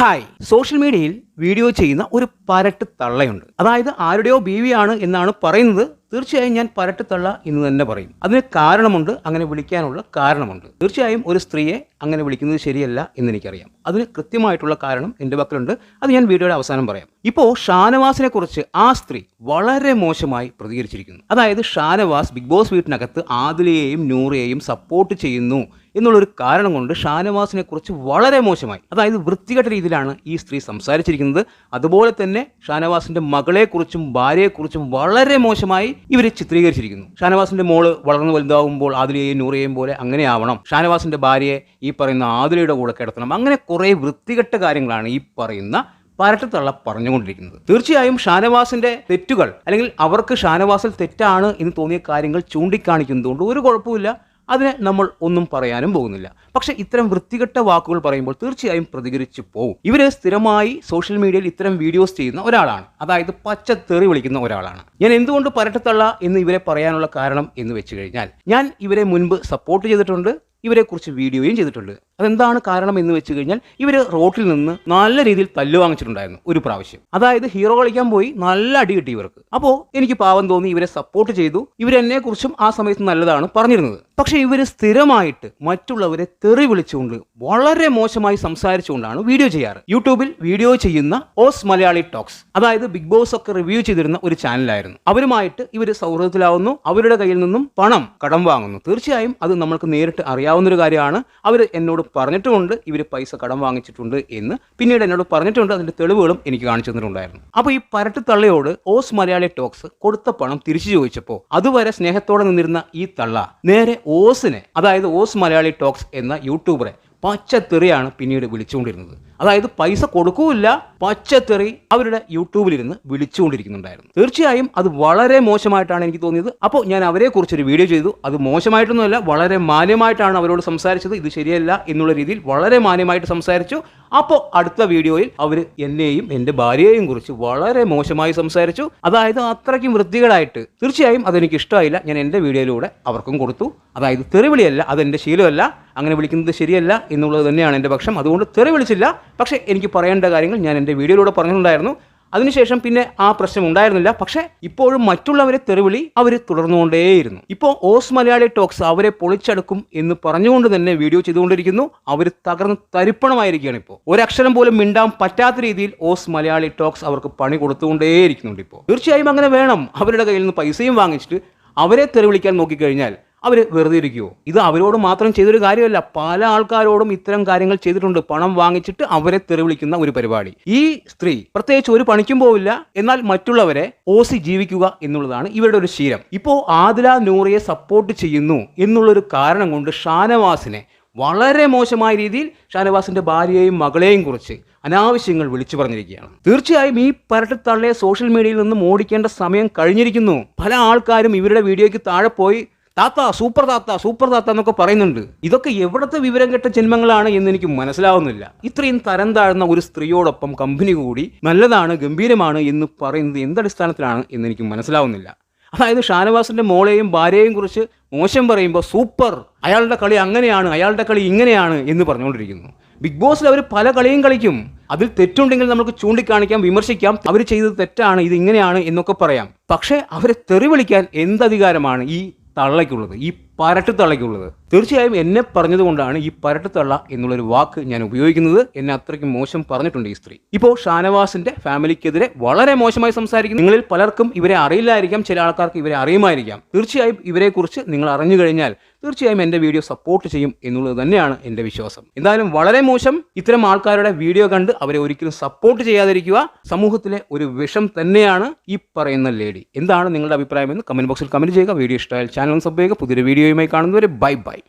Hi. Social മീഡിയയിൽ video ചെയ്യുന്ന ഒരു പരട്ട് തള്ളയുണ്ട്. അതായത് ആരുടെയോ ബീവിയാണ് എന്നാണ് പറയുന്നത്. തീർച്ചയായും ഞാൻ പരട്ട് തള്ള എന്ന് തന്നെ പറയും. അതിന് കാരണമുണ്ട് അങ്ങനെ വിളിക്കാനുള്ള കാരണമുണ്ട്. തീർച്ചയായും ഒരു സ്ത്രീയെ അങ്ങനെ വിളിക്കുന്നത് ശരിയല്ല എന്ന് എനിക്കറിയാം അതിന് കൃത്യമായിട്ടുള്ള കാരണം എന്റെ പക്കലുണ്ട്. അത് ഞാൻ വീഡിയോയുടെ അവസാനം പറയാം. ഇപ്പോൾ ഷാനവാസിനെ കുറിച്ച് ആ സ്ത്രീ വളരെ മോശമായി പ്രതികരിച്ചിരിക്കുന്നു. അതായത് ഷാനവാസ് ബിഗ് ബോസ് വീട്ടിനകത്ത് ആദിലയെയും നൂറയെയും സപ്പോർട്ട് ചെയ്യുന്നു. എന്നുള്ളൊരു കാരണം കൊണ്ട് ഷാനവാസിനെ കുറിച്ച് വളരെ മോശമായി. അതായത് വൃത്തികെട്ട രീതിയിലാണ് ഈ സ്ത്രീ സംസാരിച്ചിരിക്കുന്നത്. അതുപോലെ തന്നെ ഷാനവാസിന്റെ മകളെക്കുറിച്ചും ഭാര്യയെക്കുറിച്ചും വളരെ മോശമായി ഇവരെ ചിത്രീകരിച്ചിരിക്കുന്നു. ഷാനവാസിന്റെ മോൾ വളർന്നു വലുതാകുമ്പോൾ ആദിലയെയും നൂറയെയും പോലെ അങ്ങനെ ആവണം. ഷാനവാസിന്റെ ഭാര്യയെ ഈ പറയുന്ന ആദിലയുടെ കൂടെ കിടത്തണം. അങ്ങനെ കുറേ വൃത്തികെട്ട കാര്യങ്ങളാണ് ഈ പറയുന്ന പരട്ടത്തള്ള പറഞ്ഞുകൊണ്ടിരിക്കുന്നത്. തീർച്ചയായും ഷാനവാസിന്റെ തെറ്റുകൾ അല്ലെങ്കിൽ അവർക്ക് ഷാനവാസിൽ തെറ്റാണ് എന്ന് തോന്നിയ കാര്യങ്ങൾ ചൂണ്ടിക്കാണിക്കുന്നതുകൊണ്ട് ഒരു കുഴപ്പമില്ല അതിനെ നമ്മൾ ഒന്നും പറയാനും പോകുന്നില്ല. പക്ഷേ ഇത്തരം വൃത്തികെട്ട വാക്കുകൾ പറയുമ്പോൾ തീർച്ചയായും പ്രതികരിച്ചു പോകും ഇവർ സ്ഥിരമായി സോഷ്യൽ മീഡിയയിൽ ഇത്തരം വീഡിയോസ് ചെയ്യുന്ന ഒരാളാണ്. അതായത് പച്ച തെറി വിളിക്കുന്ന ഒരാളാണ്. ഞാൻ എന്തുകൊണ്ട് പരട്ടത്തള്ള എന്ന് ഇവരെ പറയാനുള്ള കാരണം എന്ന് വെച്ച് കഴിഞ്ഞാൽ ഞാൻ ഇവരെ മുൻപ് സപ്പോർട്ട് ചെയ്തിട്ടുണ്ട്. ഇവരെക്കുറിച്ച് വീഡിയോയും ചെയ്തിട്ടുണ്ട്. അതെന്താണ് കാരണം എന്ന് വെച്ച് കഴിഞ്ഞാൽ ഇവർ റോട്ടിൽ നിന്ന് നല്ല രീതിയിൽ തല്ല് വാങ്ങിച്ചിട്ടുണ്ടായിരുന്നു ഒരു പ്രാവശ്യം. അതായത് ഹീറോ കളിക്കാൻ പോയി നല്ല അടി കിട്ടി ഇവർക്ക്. അപ്പോൾ എനിക്ക് പാവം തോന്നി ഇവരെ സപ്പോർട്ട് ചെയ്തു. ഇവരെന്നെ കുറിച്ചും ആ സമയത്ത് നല്ലതാണ് പറഞ്ഞിരുന്നത്. പക്ഷെ ഇവർ സ്ഥിരമായിട്ട് മറ്റുള്ളവരെ തെറി വിളിച്ചുകൊണ്ട് വളരെ മോശമായി സംസാരിച്ചുകൊണ്ടാണ് വീഡിയോ ചെയ്യാറ്. യൂട്യൂബിൽ വീഡിയോ ചെയ്യുന്ന ഓസ് മലയാളി ടോക്സ് അതായത് ബിഗ് ബോസ് ഒക്കെ റിവ്യൂ ചെയ്തിരുന്ന ഒരു ചാനലായിരുന്നു. അവരുമായിട്ട് ഇവർ സൗഹൃദത്തിലാവുന്നു. അവരുടെ കയ്യിൽ നിന്നും പണം കടം വാങ്ങുന്നു. തീർച്ചയായും അത് നമ്മൾക്ക് നേരിട്ട് അറിയാവുന്ന ഒരു കാര്യമാണ്. അവർ എന്നോട് പറഞ്ഞിട്ടുമുണ്ട്. ഇവർ പൈസ കടം വാങ്ങിച്ചിട്ടുണ്ട് എന്ന്. പിന്നീട് എന്നോട് പറഞ്ഞിട്ടുണ്ട്. അതിന്റെ തെളിവുകളും എനിക്ക് കാണിച്ചു തന്നിട്ടുണ്ടായിരുന്നു. അപ്പോൾ ഈ പരട്ട് തള്ളയോട് ഓസ് മലയാളി ടോക്സ് കൊടുത്ത പണം തിരിച്ചു ചോദിച്ചപ്പോൾ അതുവരെ സ്നേഹത്തോടെ നിന്നിരുന്ന ഈ തള്ള നേരെ ഓസിനെ അതായത് ഓസ് മലയാളി ടോക്സ് എന്ന യൂട്യൂബറെ പച്ചത്തെറിയാണ് പിന്നീട് വിളിച്ചുകൊണ്ടിരുന്നത്. അതായത് പൈസ കൊടുക്കൂല്ല. പച്ചത്തെറി അവരുടെ യൂട്യൂബിൽ യൂട്യൂബിലിരുന്ന് വിളിച്ചുകൊണ്ടിരിക്കുന്നുണ്ടായിരുന്നു. തീർച്ചയായും അത് വളരെ മോശമായിട്ടാണ് എനിക്ക് തോന്നിയത്. അപ്പോൾ ഞാൻ അവരെ കുറിച്ചൊരു വീഡിയോ ചെയ്തു. അത് മോശമായിട്ടൊന്നുമല്ല വളരെ മാന്യമായിട്ടാണ് അവരോട് സംസാരിച്ചത്. ഇത് ശരിയല്ല എന്നുള്ള രീതിയിൽ വളരെ മാന്യമായിട്ട് സംസാരിച്ചു. അപ്പോൾ അടുത്ത വീഡിയോയിൽ അവർ എന്നെയും എന്റെ ഭാര്യയെയും കുറിച്ച് വളരെ മോശമായി സംസാരിച്ചു. അതായത് അത്രയ്ക്കും വൃത്തികളായിട്ട് തീർച്ചയായും അതെനിക്ക് ഇഷ്ടമായില്ല. ഞാൻ എന്റെ വീഡിയോയിലൂടെ അവർക്കും കൊടുത്തു. അതായത് തെറിവിളിയല്ല അതെന്റെ ശീലമല്ല. അങ്ങനെ വിളിക്കുന്നത് ശരിയല്ല എന്നുള്ളത് തന്നെയാണ് എന്റെ പക്ഷം. അതുകൊണ്ട് തെറി വിളിച്ചില്ല. പക്ഷേ എനിക്ക് പറയേണ്ട കാര്യങ്ങൾ ഞാൻ എന്റെ വീഡിയോയിലൂടെ പറഞ്ഞിട്ടുണ്ടായിരുന്നു. അതിനുശേഷം പിന്നെ ആ പ്രശ്നം ഉണ്ടായിരുന്നില്ല. പക്ഷേ ഇപ്പോഴും മറ്റുള്ളവരെ തെറിവിളി അവർ തുടർന്നുകൊണ്ടേയിരുന്നു. ഇപ്പോൾ ഓസ് മലയാളി ടോക്സ് അവരെ പൊളിച്ചടുക്കും എന്ന് പറഞ്ഞുകൊണ്ട് തന്നെ വീഡിയോ ചെയ്തുകൊണ്ടിരിക്കുന്നു. അവർ തകർന്ന് തരിപ്പണമായിരിക്കുകയാണ് ഇപ്പോൾ. ഒരക്ഷരം പോലും മിണ്ടാൻ പറ്റാത്ത രീതിയിൽ ഓസ് മലയാളി ടോക്സ് അവർക്ക് പണി കൊടുത്തുകൊണ്ടേയിരിക്കുന്നുണ്ട് ഇപ്പോൾ. തീർച്ചയായും അങ്ങനെ വേണം അവരുടെ കയ്യിൽ നിന്ന് പൈസയും വാങ്ങിച്ചിട്ട് അവരെ തെറിവിളിക്കാൻ നോക്കിക്കഴിഞ്ഞാൽ അവർ വെറുതെ ഇരിക്കുമോ ഇത് അവരോട് മാത്രം ചെയ്തൊരു കാര്യമല്ല. പല ആൾക്കാരോടും ഇത്തരം കാര്യങ്ങൾ ചെയ്തിട്ടുണ്ട്. പണം വാങ്ങിച്ചിട്ട് അവരെ തെറിവിളിക്കുന്ന ഒരു പരിപാടി. ഈ സ്ത്രീ പ്രത്യേകിച്ച് ഒരു പണിക്കും പോവില്ല. എന്നാൽ മറ്റുള്ളവരെ ഓസി ജീവിക്കുക എന്നുള്ളതാണ് ഇവരുടെ ഒരു ശീലം. ഇപ്പോൾ ആദില നൂറിയെ സപ്പോർട്ട് ചെയ്യുന്നു എന്നുള്ളൊരു കാരണം കൊണ്ട് ഷാനവാസിനെ വളരെ മോശമായ രീതിയിൽ ഷാനവാസിന്റെ ഭാര്യയെയും മകളെയും കുറിച്ച് അനാവശ്യങ്ങൾ വിളിച്ചു പറഞ്ഞിരിക്കുകയാണ്. തീർച്ചയായും ഈ പരട്ടത്തള്ളയെ സോഷ്യൽ മീഡിയയിൽ നിന്നും ഓടിക്കേണ്ട സമയം കഴിഞ്ഞിരിക്കുന്നു. പല ആൾക്കാരും ഇവരുടെ വീഡിയോയ്ക്ക് താഴെ പോയി താത്ത സൂപ്പർ താത്ത സൂപ്പർ താത്ത എന്നൊക്കെ പറയുന്നുണ്ട്. ഇതൊക്കെ എവിടത്തെ വിവരം കെട്ട ജന്മങ്ങളാണ് എന്ന് എനിക്ക് മനസ്സിലാവുന്നില്ല. ഇത്രയും തരം താഴ്ന്ന ഒരു സ്ത്രീയോടൊപ്പം കമ്പനി കൂടി നല്ലതാണ് ഗംഭീരമാണ് എന്ന് പറയുന്നത് എന്തടിസ്ഥാനത്തിലാണ് എന്ന് എനിക്ക് മനസ്സിലാവുന്നില്ല. അതായത് ഷാനവാസിന്റെ മോളെയും ഭാര്യയെയും കുറിച്ച് മോശം പറയുമ്പോൾ സൂപ്പർ അയാളുടെ കളി അങ്ങനെയാണ് അയാളുടെ കളി ഇങ്ങനെയാണ് എന്ന് പറഞ്ഞുകൊണ്ടിരിക്കുന്നു. ബിഗ് ബോസിൽ അവർ പല കളിയും കളിക്കും. അതിൽ തെറ്റുണ്ടെങ്കിൽ നമുക്ക് ചൂണ്ടിക്കാണിക്കാം വിമർശിക്കാം. അവർ ചെയ്തത് തെറ്റാണ് ഇത് ഇങ്ങനെയാണ് എന്നൊക്കെ പറയാം. പക്ഷേ അവരെ തെറി വിളിക്കാൻ എന്തധികാരമാണ് ഈ തള്ളയ്ക്കുള്ളത്. ഈ പരട്ട് തള്ളയ്ക്കുള്ളത് തീർച്ചയായും എന്നെ പറഞ്ഞതുകൊണ്ടാണ് ഈ പരട്ടിത്തള്ള എന്നുള്ളൊരു വാക്ക് ഞാൻ ഉപയോഗിക്കുന്നത്. എന്നെ അത്രയ്ക്ക് മോശം പറഞ്ഞിട്ടുണ്ട് ഈ സ്ത്രീ. ഇപ്പോൾ ഷാനവാസിന്റെ ഫാമിലിക്കെതിരെ വളരെ മോശമായി സംസാരിക്കുന്നു. നിങ്ങളിൽ പലർക്കും ഇവരെ അറിയില്ലായിരിക്കാം. ചില ആൾക്കാർക്ക് ഇവരെ അറിയുമായിരിക്കാം. തീർച്ചയായും ഇവരെക്കുറിച്ച് നിങ്ങൾ അറിഞ്ഞു കഴിഞ്ഞാൽ തീർച്ചയായും എന്റെ വീഡിയോ സപ്പോർട്ട് ചെയ്യും എന്നുള്ളത് തന്നെയാണ് എന്റെ വിശ്വാസം. എന്തായാലും വളരെ മോശം. ഇത്തരം ആൾക്കാരുടെ വീഡിയോ കണ്ട് അവരെ ഒരിക്കലും സപ്പോർട്ട് ചെയ്യാതിരിക്കുക സമൂഹത്തിലെ ഒരു വിഷം തന്നെയാണ് ഈ പറയുന്ന ലേഡി. എന്താണ് നിങ്ങളുടെ അഭിപ്രായം എന്ന് കമന്റ് ബോക്സിൽ കമന്റ് ചെയ്യുക. വീഡിയോ ഇഷ്ടമായാൽ ചാനൽ സബ് ചെയ്യുക. പുതിയൊരു വീഡിയോയുമായി കാണുന്നവരെ ബൈ ബൈ.